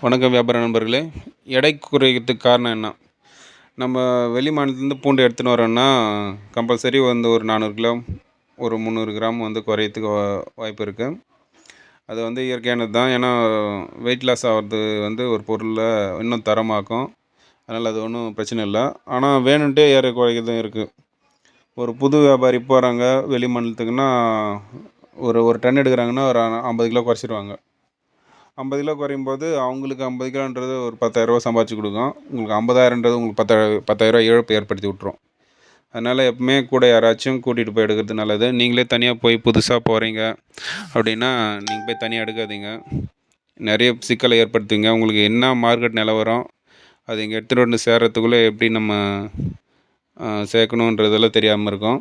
வணக்கம் வியாபார நண்பர்களே. எடை குறைக்கிறதுக்கு காரணம் என்ன? நம்ம வெளி மாநிலத்துலேருந்து பூண்டு எடுத்துன்னு வரோன்னா கம்பல்சரி வந்து ஒரு நானூறு கிலோ ஒரு முந்நூறு கிராம் வந்து குறையத்துக்கு வா- வாய்ப்பு இருக்குது அது வந்து இயற்கையானது தான். ஏன்னா வெயிட் லாஸ் ஆகிறது வந்து ஒரு பொருளை இன்னும் தரமாக்கும். அதனால் அது ஒன்றும் பிரச்சனை இல்லை. ஆனால் வேணுன்ட்டே ஏற குறைக்கிறதும் இருக்குது ஒரு புது வியாபாரி போகிறாங்க வெளி மாநிலத்துக்குன்னா ஒரு ஒரு டன் எடுக்கிறாங்கன்னா ஒரு ஐம்பது கிலோ குறைச்சிருவாங்க. ஐம்பது கிலோ குறையும் போது அவங்களுக்கு ஐம்பது கிலோன்றது ஒரு பத்தாயிரரூபா சம்பாதிச்சு கொடுக்கும். உங்களுக்கு ஐம்பதாயிரன்றது உங்களுக்கு பத்தாயிரம் பத்தாயிரரூபா இழப்பு ஏற்படுத்தி விட்ரும் அதனால் எப்பவுமே கூட யாராச்சும் கூட்டிகிட்டு போய் எடுக்கிறது நல்லது. நீங்களே தனியாக போய் புதுசாக போகிறீங்க அப்படின்னா நீங்கள் போய் தனியாக எடுக்காதீங்க. நிறைய சிக்கலை ஏற்படுத்துவீங்க. உங்களுக்கு என்ன மார்க்கெட் நிலவரம் அது இங்கே எடுத்துகிட்டு வந்து சேர்கிறதுக்குள்ளே எப்படி நம்ம சேர்க்கணுன்றதெல்லாம் தெரியாமல் இருக்கும்.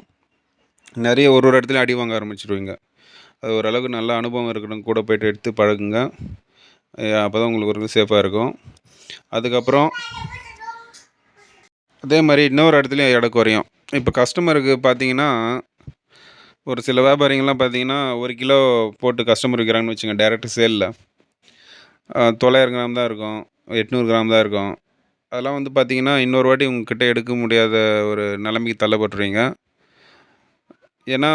நிறைய ஒரு ஒரு இடத்துலையும் அடி வாங்க ஆரம்பிச்சிடுவீங்க அது ஓரளவுக்கு நல்ல அனுபவம் இருக்கணும். கூட போயிட்டு எடுத்து பழகுங்க. அப்போ தான் உங்களுக்கு ஒரு சேஃபாக இருக்கும். அதுக்கப்புறம் அதே மாதிரி இன்னொரு இடத்துலையும் எடை குறையும். இப்போ கஸ்டமருக்கு பார்த்தீங்கன்னா ஒரு சில வியாபாரிங்கள்லாம் பார்த்தீங்கன்னா ஒரு கிலோ போட்டு கஸ்டமர் விற்கிறாங்கன்னு வச்சுங்க டேரெக்ட் சேலில் தொள்ளாயிரம் கிராம் தான் இருக்கும் எட்நூறு கிராம் தான் இருக்கும். அதெல்லாம் வந்து பார்த்தீங்கன்னா இன்னொரு வாட்டி உங்ககிட்ட எடுக்க முடியாத ஒரு நிலைமைக்கு தள்ளப்பட்டுருவீங்க. ஏன்னா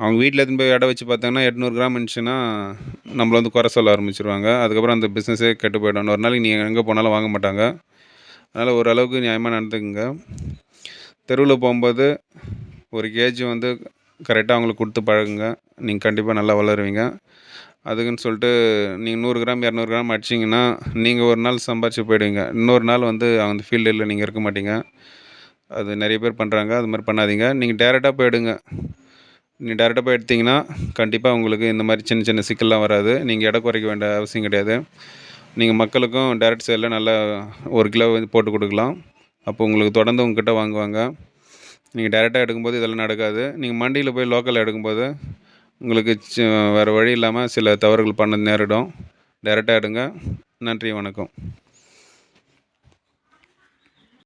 அவங்க வீட்டில் எடுத்துன்னு போய் எடை வச்சு பார்த்தாங்கன்னா எட்நூறு கிராம் இருந்துச்சுன்னா நம்மளை வந்து குறை சொல்ல ஆரம்பிச்சிருவாங்க. அதுக்கப்புறம் அந்த பிஸ்னஸே கெட்டு போயிடும். ஒரு நாளைக்கு நீங்கள் எங்கே போனாலும் வாங்க மாட்டாங்க. அதனால் ஓரளவுக்கு நியாயமாக நடந்துக்குங்க. தெருவில் போகும்போது ஒரு கேஜி வந்து கரெக்டாக அவங்களுக்கு கொடுத்து பழகுங்க. நீங்கள் கண்டிப்பாக நல்லா வளருவீங்க. அதுக்குன்னு சொல்லிட்டு நீங்கள் நூறு கிராம் இரநூறு கிராம் அடிச்சிங்கன்னா நீங்கள் ஒரு நாள் சம்பாரிச்சு போயிடுவீங்க. இன்னொரு நாள் வந்து அந்த ஃபீல்டில் நீங்கள் இருக்க மாட்டீங்க. அது நிறைய பேர் பண்ணுறாங்க அது மாதிரி பண்ணாதீங்க. நீங்கள் டேரெக்டாக போய் எடுங்க. நீங்கள் டேரெக்டாக போய் எடுத்தீங்கன்னா கண்டிப்பாக உங்களுக்கு இந்த மாதிரி சின்ன சின்ன சிக்கல்லாம் வராது. நீங்கள் இடம் குறைக்க வேண்டிய அவசியம் கிடையாது. நீங்கள் மக்களுக்கும் டேரெக்ட் சேலில் நல்லா ஒரு கிலோ வந்து போட்டு கொடுக்கலாம். அப்போ உங்களுக்கு தொடர்ந்து உங்ககிட்ட வாங்குவாங்க. நீங்கள் டேரெக்டாக எடுக்கும்போது இதெல்லாம் நடக்காது. நீங்கள் மண்டியில் போய் லோக்கலில் எடுக்கும்போது உங்களுக்கு வேறு வழி இல்லாமல் சில தவறுகள் பண்ண நேரிடும். டேரெக்டாக எடுங்க. நன்றி வணக்கம்.